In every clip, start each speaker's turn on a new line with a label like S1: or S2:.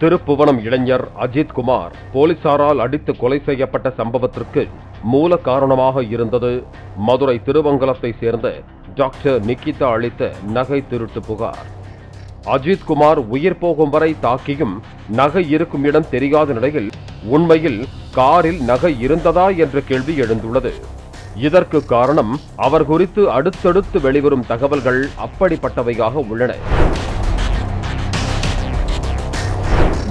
S1: திருப்புவனம் இளைஞர் அஜித் குமார் போலீசாரால் அடித்து கொலை செய்யப்பட்ட சம்பவத்திற்கு மூல காரணமாக இருந்தது மதுரை திருவங்கலத்தை சேர்ந்த டாக்டர் நிக்கிதா அளித்த நகை திருட்டு புகார். அஜித் குமார் உயிர் போகும் வரை தாக்கியும் நகை இருக்கும் இடம் தெரியாத நிலையில் உண்மையில் காரில் நகை இருந்ததா என்ற கேள்வி எழுந்துள்ளது. இதற்கு காரணம் அவர் குறித்து அடுத்தடுத்து வெளிவரும் தகவல்கள் அப்படிப்பட்டவையாக உள்ளன.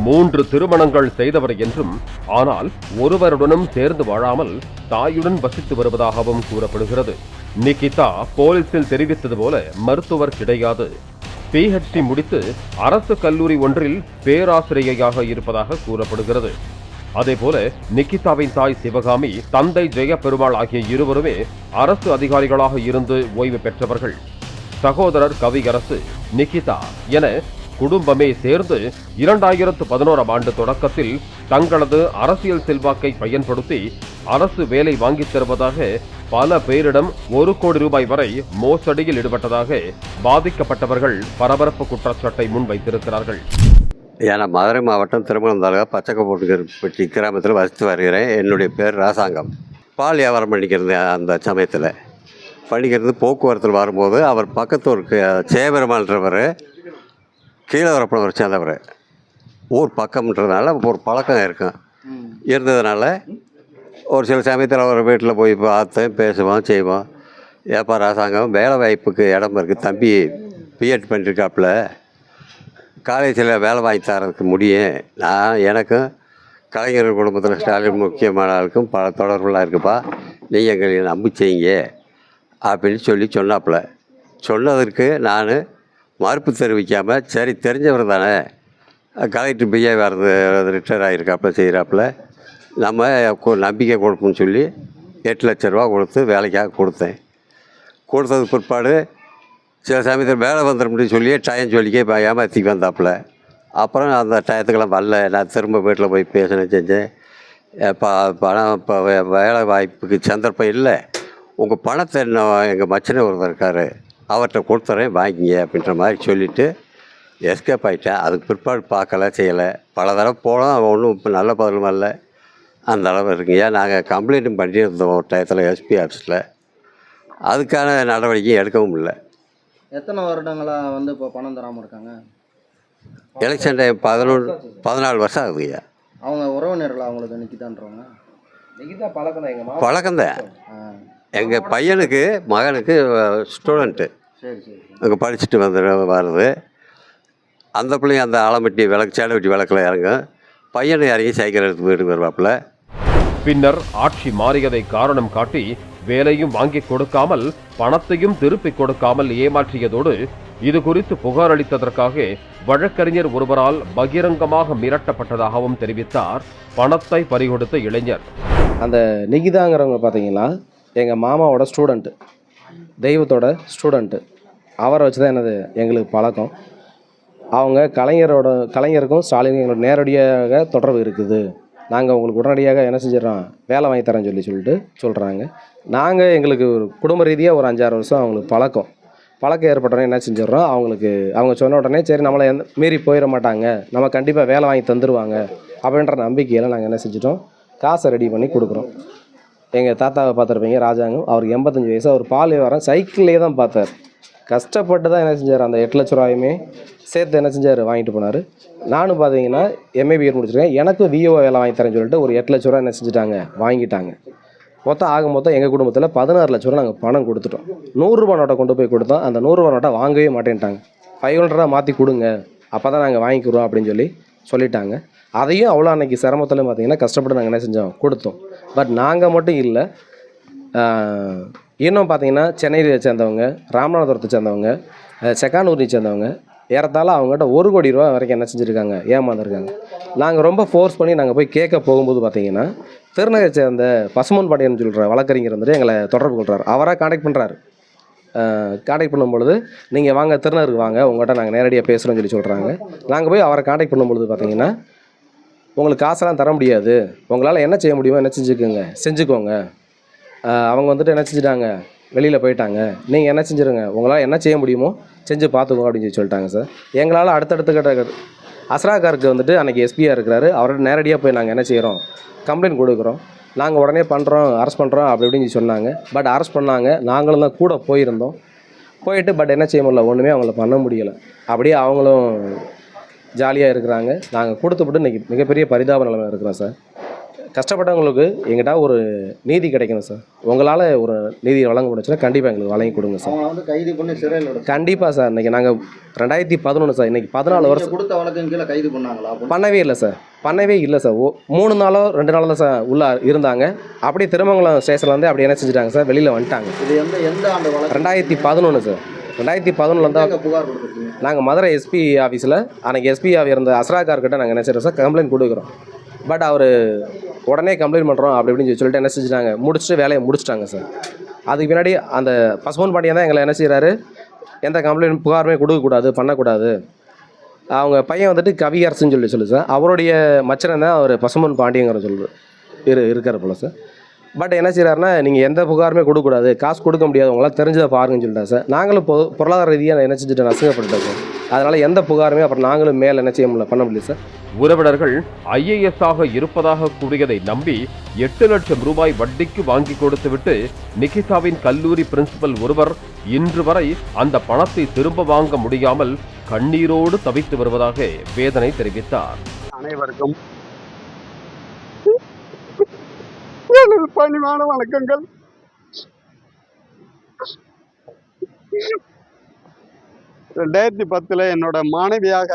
S1: மூன்று திருமணங்கள் செய்தவர் என்றும் ஆனால் ஒருவருடனும் சேர்ந்து வாழாமல் தாயுடன் வசித்து வருவதாகவும் கூறப்படுகிறது. நிகிதா போலீசில் தெரிவித்தது போல மருத்துவர் கிடையாது. பிஹெச்டி முடித்து அரசு கல்லூரி ஒன்றில் பேராசிரியையாக இருப்பதாக கூறப்படுகிறது. அதேபோல நிகிதாவின் தாய் சிவகாமி தந்தை ஜெயபெருமாள் ஆகிய இருவருமே அரசு அதிகாரிகளாக இருந்து ஓய்வு பெற்றவர்கள். சகோதரர் கவியரசு நிகிதா என குடும்பமே சேர்ந்து இரண்டாயிரத்து பதினோராம் ஆண்டு தொடக்கத்தில் தங்களது அரசியல் செல்வாக்கை பயன்படுத்தி அரசு வேலை வாங்கித் தருவதாக பல பேரிடம் ஒரு கோடி ரூபாய் வரை மோசடியில் ஈடுபட்டதாக பாதிக்கப்பட்டவர்கள் பரபரப்பு குற்றச்சாட்டை முன்வைத்திருக்கிறார்கள்.
S2: ஏன்னா மதுரை மாவட்டம் திருமணம் தாலுகா பச்சைக்கப்பட்டி கிராமத்தில் வசித்து வருகிறேன் என்னுடைய பேர் ராசாங்கம். பால் வியாபாரம் பண்ணிக்கிறது அந்த சமயத்தில். பண்ணிக்கிறது போக்குவரத்தில் வரும்போது அவர் பக்கத்து ஒரு சேபெருமான்றவர் கீழே வரப்பணவர் சேர்ந்தவர் ஊர் பக்கம்ன்றதுனால ஒரு பழக்கம் இருக்கும். இருந்ததுனால ஒரு சில சமயத்தில் அவர் வீட்டில் போய் பார்த்தேன் பேசுவோம் செய்வோம். ஏப்பா ராசாங்கம் வேலை வாய்ப்புக்கு இடம் இருக்குது தம்பி பிஎட் பண்ணியிருக்காப்புல காலேஜில் வேலை வாங்கி தரதுக்கு முடியும் நான் எனக்கும் கலைஞர் குடும்பத்தில் ஸ்டாலின் முக்கியமான ஆளுக்கும் பல தொடர்புலாம் இருக்குப்பா. நீங்கள் எங்களை நம்பி செய்யுங்க. அப்படின்னு சொல்லி சொன்னாப்புல. சொன்னதற்கு நான் மறுப்பு தெரிவிக்காமல் சரி தெரிஞ்சவர் தானே. கலெக்டர் பிஏ வரது ரிட்டையர் ஆகிருக்காப்புல செய்கிறாப்புல நம்ம கு- நம்பிக்கை கொடுப்போம்னு சொல்லி எட்டு லட்ச ரூபா கொடுத்து வேலைக்காக கொடுத்தேன். கொடுத்தது பிற்பாடு சில சமயத்தில் வேலை வந்துடும் சொல்லி டயம் சொல்லிக்கே இப்போ ஏமாற்றி வந்தாப்புல. அப்புறம் அந்த டயத்துக்கெல்லாம் வரல. நான் திரும்ப வீட்டில் போய் பேசினேன் செஞ்சேன். இப்போ பணம் இப்போ வேலை வாய்ப்புக்கு சந்தர்ப்பம் இல்லை. உங்கள் பணத்தை என்ன எங்கள் மச்சனே ஒருத்தர் இருக்கார். அவர்கிட்ட கொடுத்துறேன் வாங்கிங்க அப்படின்ற மாதிரி சொல்லிவிட்டு எஸ்கேப் ஆகிட்டேன் அதுக்கு பிற்பாடு பார்க்கல செய்யலை. பல தடவை போனோம். ஒன்றும் இப்போ நல்ல பதில் வரல அந்த அளவு இருக்குங்க நாங்கள் கம்ப்ளைண்ட்டும் பண்ணியிருந்தோம் ஒரு டயத்தில் எஸ்பி ஆஃபீஸில் அதுக்கான நடவடிக்கை எடுக்கவும் இல்லை.
S3: எத்தனை வருடங்களா வந்து இப்போ பணம் தராமல் இருக்காங்க?
S2: எலெக்ஷன் டைம் பதினொன்று பதினாலு வருஷம் ஆகுதுங்க
S3: அவங்க உறவினர்கள் அவங்களுக்கு நிற்கிதான்றவங்க
S4: நிகிதா பழக்கம் தான் எங்கள் மாமா.
S2: பழக்கம்தான்
S3: ஆ.
S2: எங்கள் பையனுக்கு மகனுக்கு ஸ்டூடெண்ட்டு அங்கே படிச்சுட்டு வந்து வருது அந்த பிள்ளையும் அந்த ஆலம்பட்டி விளக்கு சேடவட்டி விளக்கில் இறங்கும். பையனை இறங்கி சைக்கிள் எடுத்து வீட்டுக்கு வருவாப்புல.
S1: பின்னர் ஆட்சி மாறியதை காரணம் காட்டி வேலையும் வாங்கிக் கொடுக்காமல் பணத்தையும் திருப்பிக் கொடுக்காமல் ஏமாற்றியதோடு இது குறித்து புகார் அளித்ததற்காக வழக்கறிஞர் ஒருவரால் பகிரங்கமாக மிரட்டப்பட்டதாகவும் தெரிவித்தார் பணத்தை பறிகொடுத்த இளைஞர்.
S4: அந்த நிகிதாங்கிறவங்க பார்த்தீங்கன்னா எங்கள் மாமாவோட ஸ்டூடெண்ட்டு தெய்வத்தோட ஸ்டூடெண்ட்டு அவரை வச்சு தான் என்னது எங்களுக்கு பழக்கம். அவங்க கலைஞரோட கலைஞருக்கும் ஸ்டாலினுக்கும் எங்களோட நேரடியாக தொடர்பு இருக்குது. நாங்கள் உங்களுக்கு உடனடியாக என்ன செஞ்சிடறோம்? வேலை வாங்கி தரேன்னு சொல்லி சொல்லிட்டு சொல்கிறாங்க நாங்கள் எங்களுக்கு ஒரு குடும்ப ரீதியாக ஒரு அஞ்சாறு வருஷம் அவங்களுக்கு பழக்கம். பழக்கம் ஏற்பட்டோடனே என்ன செஞ்சிடறோம்? அவங்களுக்கு அவங்க சொன்ன உடனே சரி நம்மளை எந்த மீறி போயிட மாட்டாங்க. நம்ம கண்டிப்பாக வேலை வாங்கி தந்துடுவாங்க அப்படின்ற நம்பிக்கையில் நாங்கள் என்ன செஞ்சிட்டோம்? காசை ரெடி பண்ணி கொடுக்குறோம். எங்கள் தாத்தாவை பார்த்துருப்பீங்க ராஜாங்கம். அவருக்கு எண்பத்தஞ்சு வயசு. அவர் பால் வரேன் சைக்கிள்லேயே தான் பார்த்தார். கஷ்டப்பட்டு தான் என்ன செஞ்சார் அந்த எட்டு லட்ச ரூபாயுமே சேர்த்து என்ன செஞ்சார் வாங்கிட்டு போனார். நானும் பார்த்தீங்கன்னா எம்ஏ பிஎட் முடிச்சிருக்கேன். எனக்கு விஓ வேலை வாங்கி தரேன்னு சொல்லிட்டு ஒரு எட்டு லட்ச ரூபா என்ன செஞ்சுட்டாங்க வாங்கிட்டாங்க. மொத்தம் ஆக மொத்தம் எங்கள் குடும்பத்தில் பதினாறு லட்ச ரூபா நாங்கள் பணம் கொடுத்துட்டோம். நூறுரூபா நோட்டை கொண்டு போய் கொடுத்தோம். அந்த நூறுரூவா நோட்டை வாங்கவே மாட்டேன்ட்டாங்க. ஃபைவ் ஹண்ட்ரடாக மாற்றி கொடுங்க அப்போ தான் நாங்கள் வாங்கிக்கிறோம் அப்படின்னு சொல்லி சொல்லிட்டாங்க. அதையும் அவ்வளோ அன்னைக்கு சிரமத்தில் பார்த்தீங்கன்னா கஷ்டப்பட்டு நாங்கள் என்ன செஞ்சோம் கொடுத்தோம். பட் நாங்கள் மட்டும் இல்லை இன்னும் பார்த்தீங்கன்னா சென்னையை சேர்ந்தவங்க ராமநாதபுரத்தை சேர்ந்தவங்க செக்கானூரை சேர்ந்தவங்க ஏறத்தாழ அவங்ககிட்ட ஒரு கோடி ரூபா வரைக்கும் என்ன செஞ்சுருக்காங்க ஏமாந்துருக்காங்க. நாங்கள் ரொம்ப ஃபோர்ஸ் பண்ணி நாங்கள் போய் கேட்க போகும்போது பார்த்தீங்கன்னா திருநகரை சேர்ந்த பசுமன் பாண்டியன் சொல்கிற வழக்கறிஞர் வந்துட்டு எங்களை தொடர்பு கொள்கிறார் அவராக காண்டாக்ட் பண்ணுறாரு காண்டாக்ட் பண்ணும்பொழுது நீங்கள் வாங்க திருநருக்கு வாங்க உங்கள்கிட்ட நாங்கள் நேரடியாக பேசுகிறோம்னு சொல்லி சொல்கிறாங்க நாங்கள் போய் அவரை காண்டாக்ட் பண்ணும்பொழுது பார்த்தீங்கன்னா உங்களுக்கு காசெல்லாம் தர முடியாது. உங்களால் என்ன செய்ய முடியுமோ என்ன செஞ்சுக்கோங்க. செஞ்சுக்கோங்க. அவங்க வந்துட்டு என்ன செஞ்சுட்டாங்க? வெளியில் போயிட்டாங்க. நீங்கள் என்ன செஞ்சுருங்க? உங்களால் என்ன செய்ய முடியுமோ செஞ்சு பார்த்துக்கோங்க அப்படின்னு சொல்லி சொல்லிட்டாங்க சார். எங்களால் அடுத்தடுத்து கட்ட அஸ்ராகாருக்கு வந்துட்டு அன்றைக்கி எஸ்பியாக இருக்கிறாரு. அவர்கிட்ட நேரடியாக போய் நாங்கள் என்ன செய்கிறோம் கம்ப்ளைண்ட் கொடுக்குறோம். நாங்கள் உடனே பண்ணுறோம் அரெஸ்ட் பண்ணுறோம் அப்படி இப்படின்னு சொன்னாங்க. பட் அரெஸ்ட் பண்ணாங்க. நாங்களும் தான் கூட போயிருந்தோம். போயிட்டு பட் என்ன செய்ய முடியல? ஒன்றுமே அவங்கள பண்ண முடியலை. அப்படியே அவங்களும் ஜாலியாக இருக்கிறாங்க. நாங்கள் கொடுத்துப்பட்டு இன்றைக்கி மிகப்பெரிய பரிதாப நிலைமை இருக்கிறோம் சார். கஷ்டப்பட்டவங்களுக்கு எங்கிட்ட ஒரு நீதி கிடைக்கணும் சார். உங்களால் ஒரு நீதி வழங்க முடிச்சுன்னா கண்டிப்பாக எங்களுக்கு வழங்கி கொடுங்க சார்.
S3: வந்து கைது பண்ணி சிறையில்
S4: கண்டிப்பாக சார். இன்றைக்கி நாங்கள் ரெண்டாயிரத்தி பதினொன்று சார். இன்றைக்கி பதினாலு வருஷம்
S3: கொடுத்த வழக்கின் கீழே கைது பண்ணாங்களா?
S4: பண்ணவே இல்லை சார். பண்ணவே இல்லை சார். ஓ மூணு நாளோ ரெண்டு நாளோ தான் சார் உள்ளே இருந்தாங்க. அப்படியே திருமங்கலம் ஸ்டேஷனில் வந்து அப்படி என்ன செஞ்சுட்டாங்க சார்? வெளியில் வந்துட்டாங்க.
S3: இது எந்த எந்த ஆண்டு
S4: ரெண்டாயிரத்தி பதினொன்று சார். ரெண்டாயிரத்தி பதினொன்றில் தான்
S3: புகார் கொடுத்துருக்கீங்க?
S4: நாங்கள் மதுரை எஸ்பி ஆஃபீஸில் அன்றைக்கி எஸ்பி இருந்த அஸ்ராக்கார்கிட்ட நாங்கள் என்ன செய்கிறோம் சார் கம்ப்ளைண்ட் கொடுக்குறோம் பட் அவர் உடனே கம்ப்ளைண்ட் பண்ணுறோம் அப்படி இப்படின்னு சொல்லி சொல்லிட்டு என்ன செஞ்சுட்டாங்க முடிச்சுட்டு வேலையை முடிச்சிட்டாங்க சார். அதுக்கு பின்னாடி அந்த பசுமன் பாண்டியன் தான் எங்களை என்ன செய்கிறாரு எந்த கம்ப்ளைண்ட் புகாருமே கொடுக்கக்கூடாது பண்ணக்கூடாது. அவங்க பையன் வந்துட்டு கவியரசுன்னு சொல்லி சொல்லு சார். அவருடைய மச்சனன் தான் அவர் பசுமன் பாண்டியங்கிற சொல்லு இரு இருக்கிற போல சார். பட் என்ன செய்கிறாருன்னா நீங்கள் எந்த புகாருமே கொடுக்கக்கூடாது. காசு கொடுக்க முடியாது. உங்களால் தெரிஞ்சதை பாருங்கன்னு சொல்லிட்டாங்க சார். நாங்களும் பொ பொருளாதார ரீதியாக என்ன செஞ்சுட்டு நசுங்கப்பட்டுட்டோம் சார். அதனால் எந்த புகாருமே அப்புறம் நாங்களும் மேலே என்ன செய்ய முடியல பண்ண முடியல சார்.
S1: உறவினர்கள் ஐஏஎஸ் ஆக இருப்பதாக கூறியதை நம்பி எட்டு லட்சம் ரூபாய் வட்டிக்கு வாங்கி கொடுத்துவிட்டு நிகிதாவின் கல்லூரி பிரின்சிபல் ஒருவர் இன்று வரை அந்த பணத்தை திரும்ப வாங்க முடியாமல் கண்ணீரோடு தவித்து வருவதாக வேதனை தெரிவித்தார்.
S5: அனைவருக்கும் எனது பணிவான வணக்கங்கள். ரெண்டாயிரத்தி பத்தில் என்னோட மாணவியாக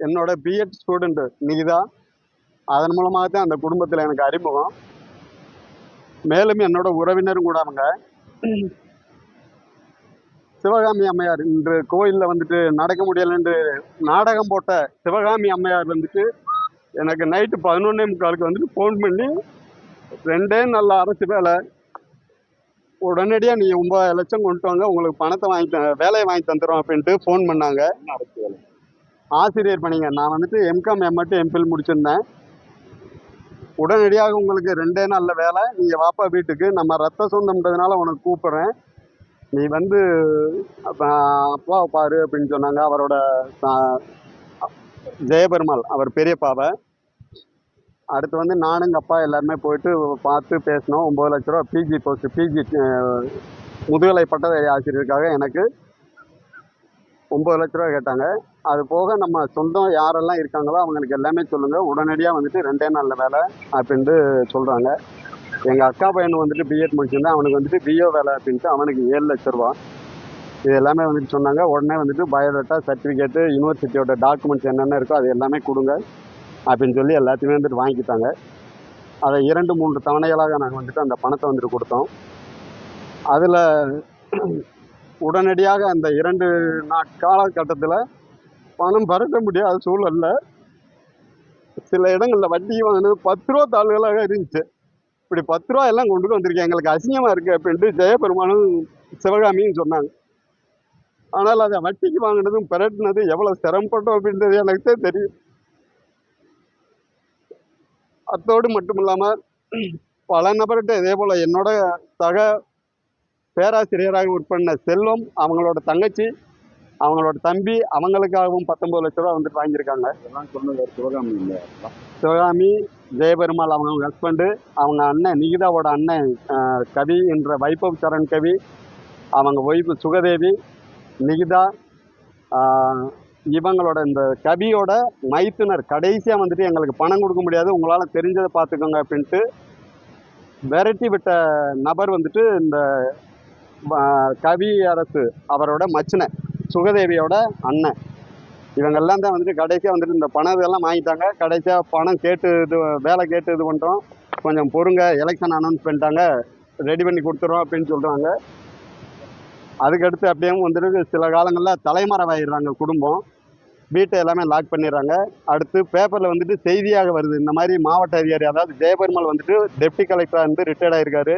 S5: என்னோட பிஎட் ஸ்டூடெண்ட் நிகிதா. அதன் மூலமாக தான் அந்த குடும்பத்தில் எனக்கு அறிமுகம். மேலும் என்னோட உறவினரும் கூட அவங்க. சிவகாமி அம்மையார் இன்று கோயிலில் வந்துட்டு நடக்க முடியலன்னு நாடகம் போட்ட சிவகாமி அம்மையார் வந்துட்டு எனக்கு நைட்டு பதினொன்னே முக்காலுக்கு வந்துட்டு ஃபோன் பண்ணி ரெண்டே நல்ல அரசு வேலை. உடனடியாக நீ ஒன்பது லட்சம் கொண்டு வாங்க உங்களுக்கு பணத்தை வாங்கி த- வேலையை வாங்கி தந்துடுறோம் அப்படின்ட்டு ஃபோன் பண்ணாங்க. ஆசிரியர் பணிங்க. நான் வந்துட்டு எம்காம் எம்எட்டு எம்பில் முடிச்சிருந்தேன். உடனடியாக உங்களுக்கு ரெண்டே நல்ல வேலை. நீங்கள் வாப்பா வீட்டுக்கு. நம்ம ரத்த சொந்தம்ன்றதுனால உனக்கு கூப்பிட்றேன். நீ வந்து அப்ப அப்பாவை பாரு அப்படின்னு சொன்னாங்க. அவரோட ஜெயபெருமாள் அவர் பெரியப்பாவை. அடுத்து வந்து நானும் எங்கள் அப்பா எல்லாருமே போயிட்டு பார்த்து பேசினோம். ஒம்பது லட்ச ரூபா பிஜி போஸ்ட் பிஜி முதுகலை பட்டதாரி ஆசிரியருக்காக எனக்கு ஒம்பது லட்ச ரூபா கேட்டாங்க. அது போக நம்ம சொந்தம் யாரெல்லாம் இருக்காங்களோ அவங்களுக்கு எல்லாமே சொல்லுங்கள் உடனடியாக வந்துட்டு ரெண்டே நாளில் வேலை அப்படின்ட்டு சொல்கிறாங்க எங்கள் அக்கா பையன் வந்துட்டு பிஎட் முடிச்சிருந்தேன் அவனுக்கு வந்துட்டு பிஓ வேலை அப்படின்ட்டு அவனுக்கு ஏழு லட்ச ரூபா. இது எல்லாமே வந்துட்டு சொன்னாங்க. உடனே வந்துட்டு பயோடேட்டா சர்டிஃபிகேட்டு யூனிவர்சிட்டியோட டாக்குமெண்ட்ஸ் என்னென்ன இருக்கோ அது எல்லாமே கொடுங்க. அப்படின்னு சொல்லி எல்லாத்தையுமே வந்துட்டு வாங்கிட்டாங்க அதை இரண்டு மூன்று தவணைகளாக நாங்கள் வந்துட்டு அந்த பணத்தை வந்துட்டு கொடுத்தோம். அதில் உடனடியாக அந்த இரண்டு நாட் காலகட்டத்தில் பணம் பரட்ட முடியாத சூழலில் சில இடங்களில் வட்டி வாங்கினது பத்து ரூபா தாள்களாக இருந்துச்சு. இப்படி பத்து ரூபா எல்லாம் கொண்டு வந்திருக்கேன். எங்களுக்கு அசிங்கமாக இருக்குது அப்படின்ட்டு ஜெயபெருமானும் சிவகாமியும் சொன்னாங்க. ஆனால் அதை வட்டிக்கு வாங்கினதும் பிரட்டினது எவ்வளோ சிரமப்பட்டோம் அப்படின்றது எனக்கு தான் தெரியும். அத்தோடு மட்டும் இல்லாமல் பல நபர்கிட்ட இதே போல் என்னோட சக பேராசிரியராக பண்ண செல்வம் அவங்களோட தங்கச்சி அவங்களோட தம்பி அவங்களுக்காகவும் பத்தொன்பது லட்ச ரூபா வந்துட்டு வாங்கியிருக்காங்க. சிவகாமி ஜெயபெருமாள் அவங்க ஹஸ்பண்டு அவங்க அண்ணன் நிகிதாவோட அண்ணன் கவி என்ற வைபவ் சரண் கவி அவங்க ஒய்ஃபு சுகதேவி நிகிதா இவங்களோட இந்த கவியோட மைத்துனர் கடைசியாக வந்துட்டு எங்களுக்கு பணம் கொடுக்க முடியாது. உங்களால் தெரிஞ்சதை பார்த்துக்கோங்க அப்படின்ட்டு விரட்டி விட்ட நபர் வந்துட்டு இந்த கவி அரசு அவரோட மச்சினை சுகதேவியோட அண்ணன். இவங்கெல்லாம் தான் வந்துட்டு கடைசியாக வந்துட்டு இந்த பணம் இதெல்லாம் வாங்கிட்டாங்க. கடைசியாக பணம் கேட்டு இது வேலை கேட்டு இது பண்ணுறோம் கொஞ்சம் பொறுங்க எலெக்ஷன் அனௌன்ஸ் பண்ணிட்டாங்க. ரெடி பண்ணி கொடுத்துறோம் அப்படின்னு சொல்கிறாங்க அதுக்கடுத்து அப்படியே வந்துட்டு சில காலங்களில் தலைமறைவாயிடுறாங்க குடும்பம். வீட்டை எல்லாமே லாக் பண்ணிடுறாங்க. அடுத்து பேப்பரில் வந்துட்டு செய்தியாக வருது. இந்த மாதிரி மாவட்ட அதிகாரி அதாவது ஜெயபெருமாள் வந்துட்டு டெப்டி கலெக்டராக இருந்து ரிட்டையர்ட் ஆகிருக்காரு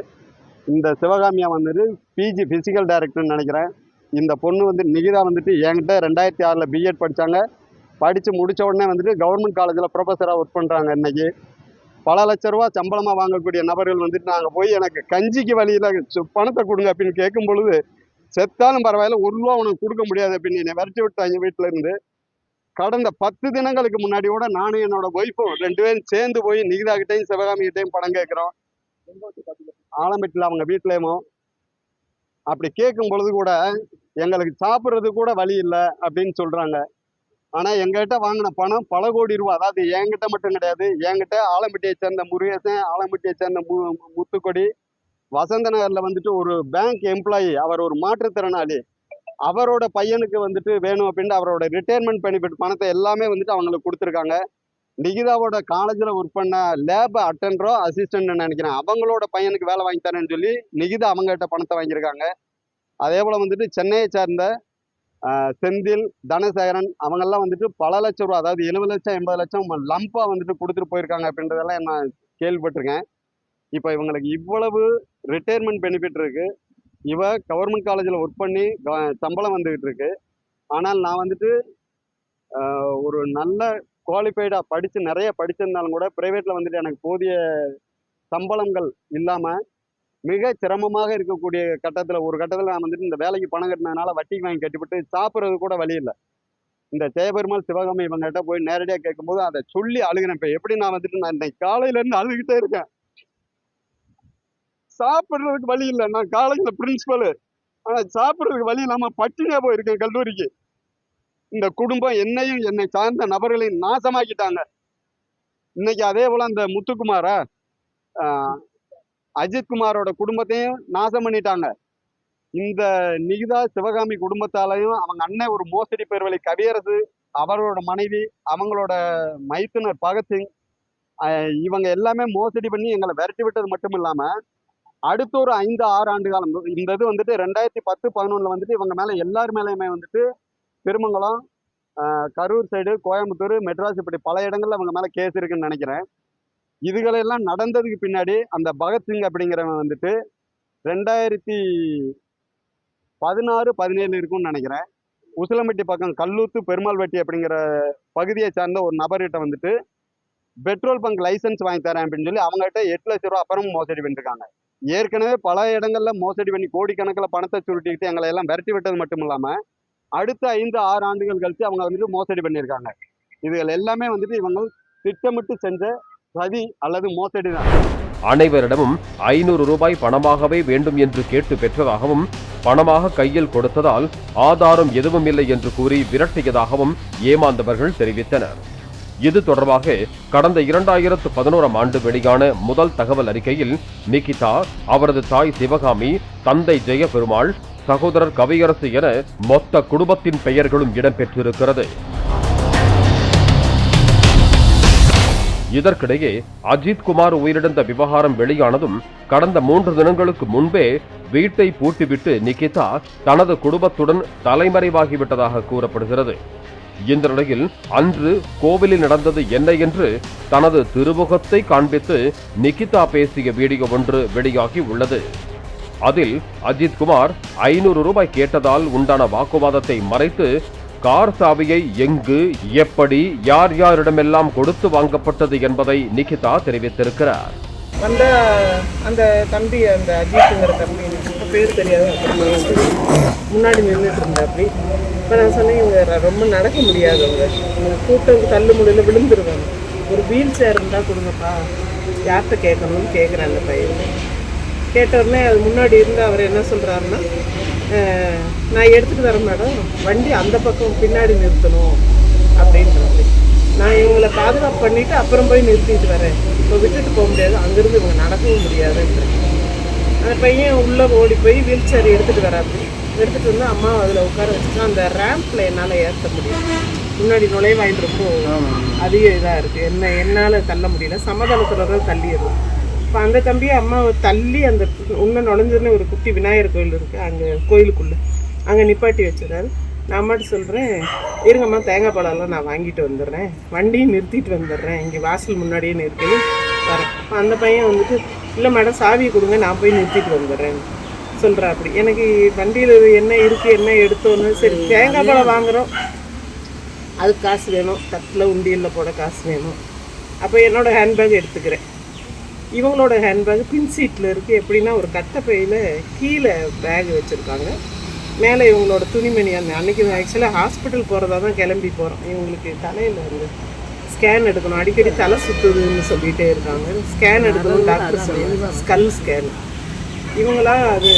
S5: இந்த சிவகாமியா வந்துட்டு பிஜி ஃபிசிக்கல் டைரக்டர்னு நினைக்கிறேன். இந்த பொண்ணு வந்து நிகிதா வந்துட்டு என்கிட்ட ரெண்டாயிரத்தி ஆறில் பிஎட் படித்தாங்க படித்து முடிச்ச உடனே வந்துட்டு கவர்மெண்ட் காலேஜில் ப்ரொஃபஸராக ஒர்க் பண்ணுறாங்க இன்றைக்கி பல லட்ச ரூபா சம்பளமாக வாங்கக்கூடிய நபர்கள் வந்துட்டு நாங்கள் போய் எனக்கு கஞ்சிக்கு வழியில் பணத்தை கொடுங்க அப்படின்னு கேட்கும் பொழுது செத்தாலும் பரவாயில்ல ஒரு ரூபா உனக்கு கொடுக்க முடியாது அப்படின்னு என்னை விரட்டி விட்டாங்க வீட்டில் இருந்து. கடந்த பத்து தினங்களுக்கு முன்னாடி கூட நானும் என்னோட ஒய்ஃபும் ரெண்டு பேரும் சேர்ந்து போய் நிகிதா கிட்டையும் சிவகாமி கிட்டையும் படம் கேட்குறோம். ஆலம்பட்டியில் அவங்க வீட்டிலேயும் அப்படி கேட்கும் பொழுது கூட எங்களுக்கு சாப்பிட்றது கூட வழி இல்லை அப்படின்னு சொல்கிறாங்க ஆனால் எங்ககிட்ட வாங்கின பணம் பல கோடி ரூபா. அதாவது என்கிட்ட மட்டும் கிடையாது என்கிட்ட ஆலம்பட்டியை சேர்ந்த முருகேசன் ஆலம்பட்டியை சேர்ந்த மு முத்துக்கொடி வசந்த நகரில் வந்துட்டு ஒரு பேங்க் எம்ப்ளாயி அவர் ஒரு மாற்றுத்திறனாளி. அவரோட பையனுக்கு வந்துட்டு வேணும் அப்படின்ட்டு அவரோட ரிட்டையர்மெண்ட் பெனிஃபிட் பணத்தை எல்லாமே வந்துட்டு அவங்களுக்கு கொடுத்துருக்காங்க. நிகிதாவோட காலேஜில் ஒர்க் பண்ண லேப் அட்டெண்டரோ அசிஸ்டன்ட்னு நினைக்கிறேன். அவங்களோட பையனுக்கு வேலை வாங்கி தரேன்னு சொல்லி நிகிதா அவங்ககிட்ட பணத்தை வாங்கியிருக்காங்க. அதே போல் வந்துட்டு சென்னையை சேர்ந்த செந்தில் தனசேகரன் அவங்கெல்லாம் வந்துட்டு பல லட்சம் ரூபா அதாவது எழுபது லட்சம் எண்பது லட்சம் லம்பாக வந்துட்டு கொடுத்துட்டு போயிருக்காங்க அப்படின்றதெல்லாம் நான் கேள்விப்பட்டிருக்கேன். இப்போ இவங்களுக்கு இவ்வளவு ரிட்டையர்மெண்ட் பெனிஃபிட் இருக்குது இவ கவர்மெண்ட் காலேஜில் ஒர்க் பண்ணி சம்பளம் வந்துக்கிட்டு இருக்கு. ஆனால் நான் வந்துட்டு ஒரு நல்ல குவாலிஃபைடாக படித்து நிறைய படிச்சிருந்தாலும் கூட ப்ரைவேட்டில் வந்துட்டு எனக்கு போதிய சம்பளங்கள் இல்லாமல் மிக சிரமமாக இருக்கக்கூடிய கட்டத்தில் ஒரு கட்டத்தில் நான் வந்துட்டு இந்த வேலைக்கு பணம் கட்டினதுனால வட்டிக்கு வாங்கி கட்டிவிட்டு சாப்பிட்றது கூட வழி இல்லை. இந்த ஜெயபெருமாள் சிவகாமி இவங்ககிட்ட போய் நேரடியாக கேட்கும்போது அதை சொல்லி அழுகிறேன் இப்போ. எப்படி நான் வந்துட்டு நான் இன்னைக்கு காலையிலேருந்து அழுகிட்டே இருக்கேன். சாப்பிட்றதுக்கு வழி இல்லை. நான் காலேஜில் பிரின்ஸிபலு ஆனால் சாப்பிட்றதுக்கு வழி இல்லாமல் பட்டினியாக போயிருக்கேன் கல்லூரிக்கு. இந்த குடும்பம் என்னையும் என்னை சார்ந்த நபர்களையும் நாசமாக்கிட்டாங்க. இன்னைக்கு அதே போல் அந்த முத்துக்குமாரா அஜித்குமாரோட குடும்பத்தையும் நாசம் பண்ணிட்டாங்க. இந்த நிகிதா சிவகாமி குடும்பத்தாலையும் அவங்க அண்ணன் ஒரு மோசடி பேர்வழி கவியரசு அவரோட மனைவி அவங்களோட மைத்துனர் பகத்சிங் இவங்க எல்லாமே மோசடி பண்ணி எங்களை விரட்டி விட்டது மட்டும் இல்லாமல் அடுத்த ஒரு ஐந்து ஆறு ஆண்டு காலம். இந்த இது வந்துட்டு ரெண்டாயிரத்தி பத்து பதினொன்றில் வந்துட்டு இவங்க மேலே எல்லார் மேலேயுமே வந்துட்டு திருமங்கலம் கரூர் சைடு கோயம்புத்தூர் மெட்ராஸ் இப்படி பல இடங்களில் அவங்க மேலே கேஸ் இருக்குன்னு நினைக்கிறேன். இதுகளெல்லாம் நடந்ததுக்கு பின்னாடி அந்த பகத்சிங் அப்படிங்கிறவன் வந்துட்டு ரெண்டாயிரத்தி பதினாறு பதினேழு இருக்கும்னு நினைக்கிறேன். உசிலம்பட்டி பக்கம் கல்லூத்து பெருமாள்வட்டி அப்படிங்கிற பகுதியை சார்ந்த ஒரு நபர்கிட்ட வந்துட்டு பெட்ரோல் பங்க் லைசன்ஸ் வாங்கி தரேன் அப்படின்னு சொல்லி அவங்ககிட்ட எட்டு லட்ச ரூபா அப்புறமும் மோசடி பண்ணிருக்காங்க. ஏற்கனவே பல இடங்களில் மோசடி பண்ணி கோடிக்கணக்கில் பணத்தை சுருட்டிக்கிட்டு எங்களை எல்லாம் விரட்டி விட்டது மட்டும் இல்லாமல் அடுத்த ஐந்து ஆறு ஆண்டுகள் கழித்து அவங்க வந்துட்டு மோசடி பண்ணியிருக்காங்க. இதுகள் எல்லாமே வந்துட்டு இவங்க திட்டமிட்டு செஞ்ச சதி அல்லது மோசடி தான்.
S1: அனைவரிடமும் ஐநூறு ரூபாய் பணமாகவே வேண்டும் என்று கேட்டு பெற்றதாகவும் பணமாக கையில் கொடுத்ததால் ஆதாரம் எதுவும் இல்லை என்று கூறி விரட்டியதாகவும் ஏமாந்தவர்கள் தெரிவித்தனர். இது தொடர்பாக கடந்த இரண்டாயிரத்து பதினோராம் ஆண்டு வெளியான முதல் தகவல் அறிக்கையில் நிகிதா அவரது தாய் சிவகாமி தந்தை ஜெயபெருமாள் சகோதரர் கவியரசு என மொத்த குடும்பத்தின் பெயர்களும் இடம்பெற்றிருக்கிறது. இதற்கிடையே அஜித் குமார் உயிரிழந்த விவகாரம் வெளியானதும் கடந்த மூன்று தினங்களுக்கு முன்பே வீட்டை பூட்டிவிட்டு நிகிதா தனது குடும்பத்துடன் தலைமறைவாகிவிட்டதாக கூறப்படுகிறது. இந்த நிலையில் அன்று கோவிலில் நடந்தது என்ன என்று தனது திருமுகத்தை காண்பித்து நிகிதா பேசிய வீடியோ ஒன்று வெளியாகி உள்ளது. அதில் அஜித் குமார் ஐநூறு ரூபாய் கேட்டதால் உண்டான வாக்குவாதத்தை மறைத்து கார் சாவியை எங்கு எப்படி யார் யாரிடமெல்லாம் கொடுத்து வாங்கப்பட்டது என்பதை நிகிதா தெரிவித்திருக்கிறார்.
S6: அந்த அந்த தம்பி அந்த அஜித்துங்கிற தம்பி எனக்கு பேர் தெரியாது வந்து முன்னாடி நின்றுட்டு இருந்தா அப்படி. இப்போ நான் சொன்னேன் இவங்க ரொம்ப நடக்க முடியாதவங்க. இவங்க கூட்டம் தள்ளு முடியல விழுந்துருவாங்க. ஒரு வீல் சேர் இருந்தால் கொடுங்கப்பா. யார்கிட்ட கேட்கணும்னு கேட்குறேன் அந்த பையன். கேட்ட உடனே அது முன்னாடி இருந்து அவர் என்ன சொல்கிறாருன்னா நான் எடுத்துகிட்டு வரேன் மேடம். வண்டி அந்த பக்கம் பின்னாடி நிறுத்தணும். அப்படின்றாரு. நான் இவங்களை பாதுகாப்பு பண்ணிட்டு அப்புறம் போய் நிறுத்திட்டு வரேன். இப்போ விட்டுட்டு போக முடியாது. அங்கிருந்து இவங்க நடக்கவும் முடியாதுன்றேன் அந்த பையன் உள்ளே ஓடி போய் வீல் சேர் எடுத்துகிட்டு வராப்படி எடுத்துகிட்டு வந்து அம்மா அதில் உட்கார வச்சுட்டு அந்த ரேம்பில் என்னால் ஏற்ற முடியும் முன்னாடி நுழைவாயில் ரொம்ப அதிக இதாக இருக்குது என்ன என்னால் தள்ள முடியல. சமாதானத்தில் தள்ளிடுறோம் இப்போ அந்த தம்பியை அம்மாவை தள்ளி அந்த உள்ள நுழைஞ்சதுன்னு ஒரு குட்டி விநாயகர் கோயில் இருக்குது அங்கே கோயிலுக்குள்ளே. அங்கே நிப்பாட்டி வச்சிடறாரு. நான் மட்டும் சொல்கிறேன் இருங்கம்மா தேங்காய் பழம்லாம் நான் வாங்கிட்டு வந்துடுறேன். வண்டியும் நிறுத்திட்டு வந்துடுறேன். இங்கே வாசல் முன்னாடியே நிறுத்தி. வரேன். அந்த பையன் வந்துட்டு இல்லை மேடம் சாவியை கொடுங்க நான் போய் நிறுத்திட்டு வந்துடுறேன். சொல்கிறா அப்படி எனக்கு வண்டியில் என்ன இருக்குது என்ன எடுத்தோன்னு சரி தேங்காய் பழம் வாங்குகிறோம் அதுக்கு காசு வேணும். தட்டில் உண்டியலில் போட காசு வேணும். அப்போ என்னோடய ஹேண்ட்பேக் எடுத்துக்கிறேன். இவங்களோட ஹேண்ட்பேக் பின் சீட்டில் இருக்குது எப்படின்னா ஒரு கட்டை பையில் கீழே பேக் வச்சுருக்காங்க. மேலே இவங்களோட துணிமணி அந்த அன்னைக்கு ஆக்சுவலாக ஹாஸ்பிட்டல் போகிறதா தான் கிளம்பி போகிறோம் இவங்களுக்கு தலையில் வந்து ஸ்கேன் எடுக்கணும். அடிக்கடி தலை சுற்றுதுன்னு சொல்லிகிட்டே இருக்காங்க. ஸ்கேன் எடுக்கணும் டாக்டர் சொல்லுவாங்க ஸ்கல் ஸ்கேன் இவங்களா அது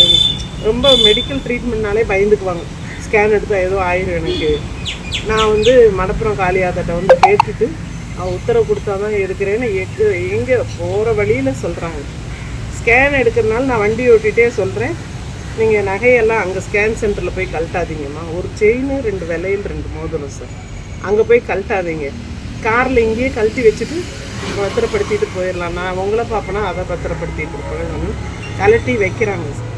S6: ரொம்ப மெடிக்கல் ட்ரீட்மெண்ட்னாலே பயந்துக்குவாங்க. ஸ்கேன் எடுத்தால் ஏதோ ஆயிரும் எனக்கு. நான் வந்து மடப்புறம் காளியாத்தட்ட வந்து கேட்டுட்டு அவன் உத்தரவு கொடுத்தா தான் எடுக்கிறேன்னு எங்கே போகிற வழியில் சொல்கிறாங்க ஸ்கேன் எடுக்கிறனால நான் வண்டி ஓட்டிகிட்டே சொல்கிறேன் நீங்கள் நகையெல்லாம் அங்கே ஸ்கேன் சென்டரில் போய் கழட்டாதீங்கம்மா. ஒரு செயின் ரெண்டு விலையில் ரெண்டு மோதிரம் சார் அங்கே போய் கழட்டாதீங்க. காரில் இங்கேயே கழட்டி வச்சுட்டு பத்திரப்படுத்திட்டு போயிடலாம் நான் உங்களை பார்ப்பேனா அதை பத்திரப்படுத்திட்டு இருப்பேன். கழட்டி வைக்கிறாங்க சார்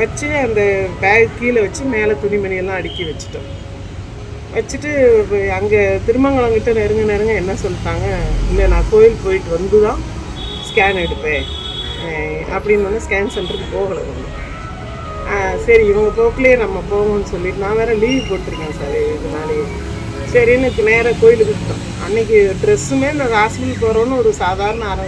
S6: வச்சு அந்த பேக் கீழே வச்சு மேலே துணிமணியெல்லாம் அடுக்கி வச்சுட்டோம். வச்சுட்டு அங்கே திருமங்கலங்கிட்ட நெருங்க நெருங்க என்ன சொல்லிட்டாங்க? இல்லை நான் கோயில் போயிட்டு வந்து தான் ஸ்கேன் எடுப்பேன் அப்படின்னு ஒன்று ஸ்கேன் சென்டருக்கு போகலை. ஒன்று சரி இவங்க போக்கிலே நம்ம போவோம்னு சொல்லிட்டு நான் வேறு லீவ் போட்டிருக்கேன் சார் இதனாலேயே சரின்னு எனக்கு நேராக கோயிலுக்கு விட்டோம் அன்னைக்கு ட்ரெஸ்ஸுமே இந்த ஹாஸ்பிட்டல் போகிறோன்னு ஒரு சாதாரண அரை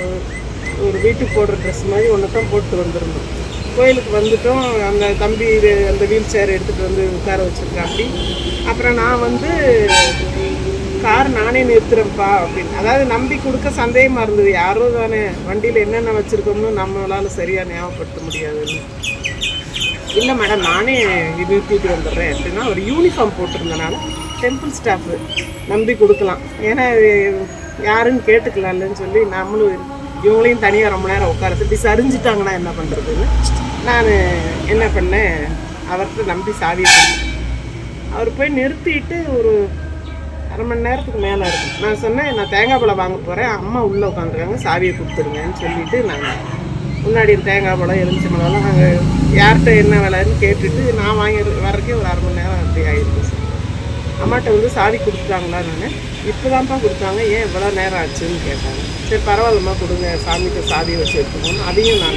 S6: ஒரு வீட்டுக்கு போடுற ட்ரெஸ் மாதிரி ஒன்று தான் போட்டு வந்திருந்தோம். கோயிலுக்கு வந்துட்டோம். அந்த தம்பி இது அந்த வீல் சேர் எடுத்துகிட்டு வந்து உட்கார வச்சுருக்காப்படி அப்புறம் நான் வந்து கார் நானே நிறுத்துறேன்ப்பா அப்படின்னு. அதாவது நம்பி கொடுக்க சந்தேகமாக இருந்தது. யாரோ தானே வண்டியில் என்னென்ன வச்சுருக்கோம்னு நம்மளால சரியாக ஞாபகப்படுத்த முடியாதுன்னு. இல்லை மேடம் நானே நிறுத்திட்டு வந்துடுறேன் அப்படின்னா ஒரு யூனிஃபார்ம் போட்டிருந்தனால டெம்பிள் ஸ்டாஃப் நம்பி கொடுக்கலாம். ஏன்னா யாருன்னு கேட்டுக்கலாம்லன்னு சொல்லி நம்மளும் இவங்களையும் தனியாக ரொம்ப நேரம் உட்கார இப்படி சரிஞ்சிட்டாங்கன்னா என்ன பண்ணுறதுன்னு நான் என்ன பண்ணேன் அவர்கிட்ட நம்பி சாவி அவர் போய் நிறுத்திட்டு ஒரு அரை மணி நேரத்துக்கு மேலே இருக்கும் நான் சொன்னேன் நான் தேங்காய் பழம் வாங்க போகிறேன் அம்மா உள்ளே உட்காந்துருக்காங்க சாவியை கொடுத்துருங்கன்னு சொல்லிட்டு நான் முன்னாடி தேங்காய் பழம் எலுமிச்சை பழம்லாம் நாங்கள் யார்கிட்ட என்ன விலைன்னு கேட்டுட்டு நான் வாங்கி வர்றதுக்கே ஒரு அரை மணி நேரம் அப்படி ஆயிருக்கு சார் அம்மாட்ட வந்து சாவி கொடுத்துட்டாங்களா நான்? இப்போ தான்ப்பா கொடுத்தாங்க. ஏன் இவ்வளோ நேரம் ஆச்சுன்னு கேட்டாங்க. சரி பரவாயில்லம்மா கொடுங்க. சாமிக்கு சாவியை வச்சு எடுத்துக்கணும் அதையும் நான்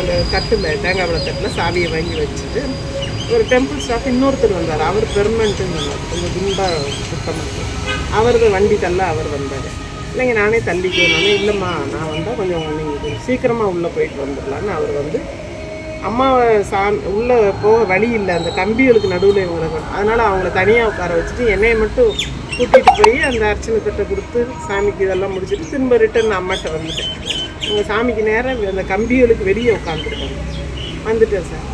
S6: அந்த தட்டில் தேங்காய் பழத்தட்டில் தட்டில் சாவியை வாங்கி வச்சுட்டு ஒரு டெம்பிள் ஸ்டாஃப் இன்னொருத்தர் வந்தார். அவர் பெர்மனண்ட்டுன்னு சொன்னார். கொஞ்சம் குண்டாக சுத்தமாக அவரது வண்டி தள்ள அவர் வந்தார். இல்லைங்க நானே தள்ளிக்கணும் இல்லைம்மா நான் வந்தால் கொஞ்சம் நீங்கள் சீக்கிரமாக உள்ளே போயிட்டு வந்துடலான்னு அவர் வந்து அம்மாவை சா உள்ளே போக வழி இல்லை. அந்த கம்பிகளுக்கு நடுவில் இவங்களை அதனால் அவங்கள தனியாக உட்கார வச்சுட்டு என்னையை மட்டும் கூட்டிகிட்டு போய் அந்த அர்ச்சனை தட்டை கொடுத்து சாமிக்கு இதெல்லாம் முடிச்சுட்டு திரும்ப ரிட்டர்ன் அம்மாட்ட வந்துட்டேன். உங்கள் சாமிக்கு நேரம் அந்த கம்பிகளுக்கு வெளியே உட்காந்துருக்காங்க வந்துட்டேன் சார்.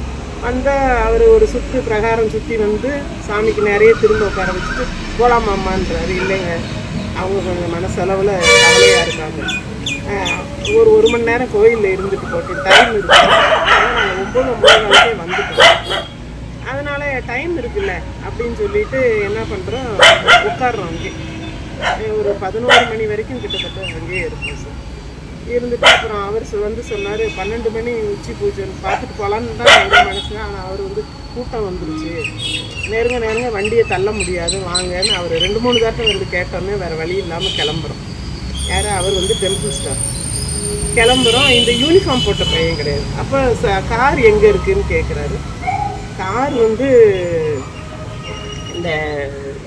S6: வந்தால் அவர் ஒரு சுற்று பிரகாரம் சுற்றி வந்து சாமிக்கு நிறைய திரும்ப உட்கார வச்சுட்டு போகலாமா இல்லைங்க. அவங்க கொஞ்சம் மனசளவில் கவலையாக இருக்காங்க. ஒரு ஒரு மணி நேரம் கோயிலில் இருந்துட்டு போட்டு டைம் இருக்கு. நாங்கள் ஒம்பது ஒம்பது நாளைக்கே வந்துட்டோம். அதனால் டைம் இருக்குல்ல அப்படின்னு சொல்லிட்டு என்ன பண்ணுறோம் உட்காடுறோம் அங்கே. ஒரு பதினோரு மணி வரைக்கும் கிட்டத்தட்ட அங்கேயே இருப்போம் சார். இருந்துட்டு அப்புறம் அவர் வந்து சொன்னார் பன்னெண்டு மணி உச்சி பூஜைன்னு பார்த்துட்டு போகலான்னு தான் எங்கள் மனசுங்க ஆனால் அவர் வந்து கூட்டம் வந்துருச்சு. நெருங்க நெருங்க வண்டியை தள்ள முடியாது வாங்கன்னு அவர் ரெண்டு மூணு தாட்டம் வந்து கேட்டோன்னே வேறு வழி இல்லாமல் கிளம்புறோம். யார் அவர் வந்து டெம்பிள் ஸ்டார் கிளம்புறோம். இந்த யூனிஃபார்ம் போட்ட பையன் கிடையாது. அப்போ கார் எங்கே இருக்குன்னு கேட்குறாரு கார் வந்து இந்த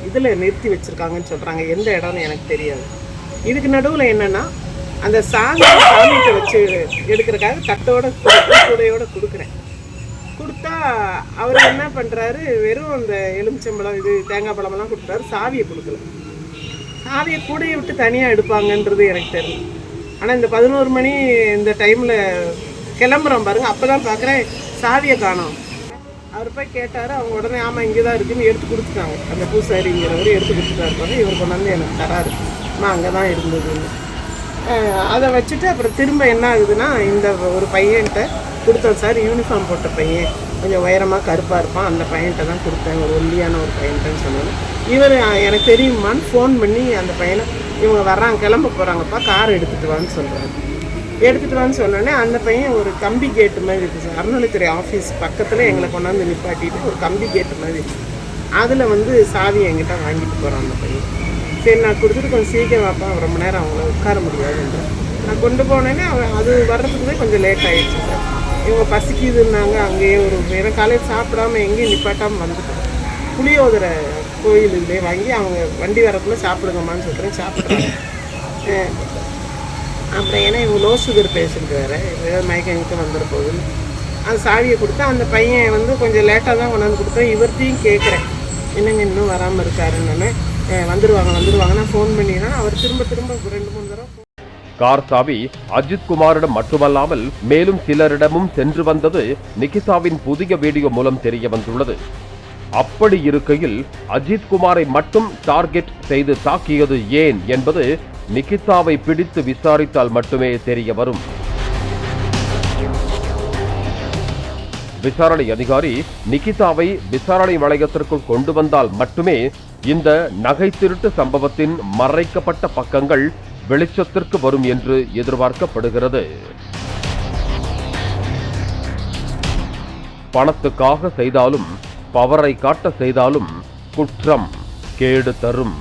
S6: இதில் நிறுத்தி வச்சுருக்காங்கன்னு சொல்கிறாங்க எந்த இடம்னு எனக்கு தெரியாது. இதுக்கு நடுவில் என்னென்னா அந்த சாமி சாமிகிட்ட வச்சு எடுக்கிறக்காக தட்டோட கொடுத்து கூடையோட கொடுக்குறேன். கொடுத்தா அவர் என்ன பண்ணுறாரு வெறும் அந்த எலுமிச்சம்பழம் இது தேங்காய் பழமெல்லாம் கொடுத்தாரு சாவியை கொடுக்கல. சாவியை கூடையை விட்டு தனியாக எடுப்பாங்கன்றது எனக்கு தெரியும். ஆனால் இந்த பதினோரு மணி இந்த டைமில் கிளம்புறோம் பாருங்க அப்போ தான் பார்க்குறேன் சாவியை காணோம். அவர் போய் கேட்டார் அவங்க உடனே ஆமாம் இங்கே தான் இருக்குன்னு எடுத்து கொடுத்துட்டாங்க. அந்த பூசாரிங்கிறவர் எடுத்து கொடுத்துட்டாரு பாருங்க இவர் கொண்டாந்து எனக்கு தராரு. நான் அங்கே தான் இருந்ததுன்னு. அதை வச்சுட்டு அப்புறம் திரும்ப என்ன ஆகுதுன்னா இந்த ஒரு பையன்கிட்ட கொடுத்தேன் சார் யூனிஃபார்ம் போட்ட பையன். கொஞ்சம் உயரமாக கருப்பாக இருப்பான். அந்த பையன்கிட்ட தான் கொடுத்தேன். ஒரு ஒல்லியான ஒரு பையன்கிட்டன்னு சொன்னேன். இவர் எனக்கு தெரியுமான்னு ஃபோன் பண்ணி அந்த பையனை இவங்க வர்றாங்க கிளம்ப போகிறாங்கப்பா கார் எடுத்துகிட்டு வான்னு சொல்கிறாங்க எடுத்துகிட்டு வான்னு சொன்னோடனே அந்த பையன் ஒரு கம்பி கேட்டு மாதிரி இருக்குது சார். அறநிலைத்துறை ஆஃபீஸ் பக்கத்தில் எங்களை கொண்டாந்து நிப்பாட்டிட்டு ஒரு கம்பி கேட்டு மாதிரி அதில் வந்து சாவி என்கிட்ட வாங்கிட்டு போகிறான் அந்த பையன். சரி நான் கொடுத்துட்டு கொஞ்சம் சீக்கிரம் வாப்பா ரொம்ப நேரம் அவங்கள உட்கார முடியாதுன்ற. நான் கொண்டு போனேன்னே அவன் அது வர்றதுக்குமே கொஞ்சம் லேட் ஆகிடுச்சு சார் இவங்க பசிக்குதுன்னாங்க அங்கேயே ஒரு வேறு காலையில் சாப்பிடாம எங்கேயும் நிப்பாட்டாமல் வந்துட்டோம். புளியோதரை கோயில் இதுலேயே வாங்கி அவங்க வண்டி வரக்குள்ளே சாப்பிடுங்கம்மான்னு சொல்கிறேன் சாப்பிட்றாங்க. அப்புறம் ஏன்னா இவங்க லோ சுகர் பேஷண்ட் வேறு ஏதாவது மயக்கம் எங்கே வந்துட போகுதுன்னு அந்த சாவியை கொடுத்தா அந்த பையன் வந்து கொஞ்சம் லேட்டாக தான் கொண்டாந்து கொடுத்தேன் இவர்த்தையும் கேட்குறேன். என்னங்க இன்னும் வராமல் இருக்காருன்னு. அஹ் வந்துருவாங்க வந்துருவாங்க நான் ஃபோன் பண்ணினா அவர் திரும்ப திரும்ப ரெண்டு மூணு தடவை phone
S1: கார் சாவி அஜித் குமாரிடம் மட்டுமல்லாமல் மேலும் சிலரிடமும் சென்று வந்தது நிகிதாவின் புதிய வீடியோ மூலம் தெரிய வந்துள்ளது. அப்படி இருக்கையில் அஜித் குமாரை மட்டும் டார்கெட் செய்து தாக்கியது ஏன் என்பது நிகிதாவை பிடித்து விசாரித்தால் மட்டுமே தெரிய வரும். விசாரணை அதிகாரி நிகிதாவை விசாரணை வளையத்திற்குள் கொண்டு வந்தால் மட்டுமே இந்த நகை திருட்டு சம்பவத்தின் மறைக்கப்பட்ட பக்கங்கள் வெளிச்சத்திற்கு வரும் என்று எதிர்பார்க்கப்படுகிறது. பணத்துக்காக செய்தாலும் பவரை காட்ட செய்தாலும் குற்றம் கேடு தரும்.